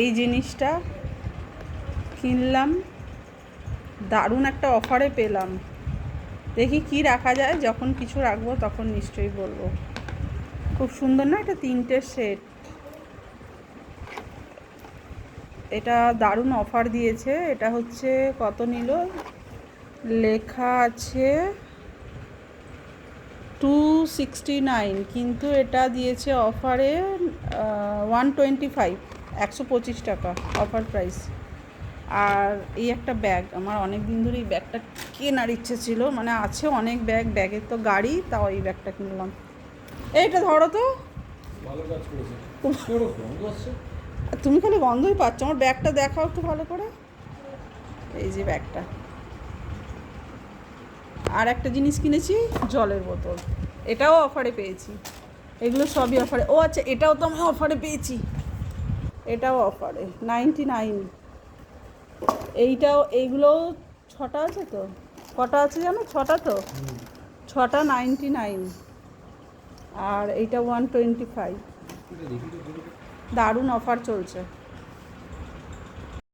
এই জিনিসটা কিনলাম। দারুণ একটা অফারে পেলাম। দেখি কি রাখা যায়, যখন কিছু রাখব তখন নিশ্চয়ই বলব। খুব সুন্দর না এটা তিনটে সেট? এটা দারুণ অফার দিয়েছে। এটা হচ্ছে কত নিল? লেখা আছে টু সিক্সটি নাইন কিন্তু এটা দিয়েছে অফারে ওয়ান টোয়েন্টি ফাইভ একশো পঁচিশ টাকা অফার প্রাইস। আর এই একটা ব্যাগ আমার অনেক দিন ধরে এই ব্যাগটা কেনার ইচ্ছে ছিল মানে আছে অনেক ব্যাগ ব্যাগের তো গাড়ি তাও এই ব্যাগটা কিনলাম। এইটা ধরো তো। তুমি খালি গন্ধই পাচ্ছ আমার ব্যাগটা দেখাও একটু ভালো করে। এই যে ব্যাগটা। আর একটা জিনিস কিনেছি জলের বোতল। এটাও অফারে পেয়েছি। এগুলো সবই অফারে ও আচ্ছা এটাও তো আমি অফারে পেয়েছি। এটাও অফারে নাইনটি নাইন এইটাও, এইগুলোও ছটা আছে তো? কটা আছে জানো? ছটা তো? ছটা নাইনটি নাইন আর এইটা ওয়ান টোয়েন্টি ফাইভ। দারুণ অফার চলছে।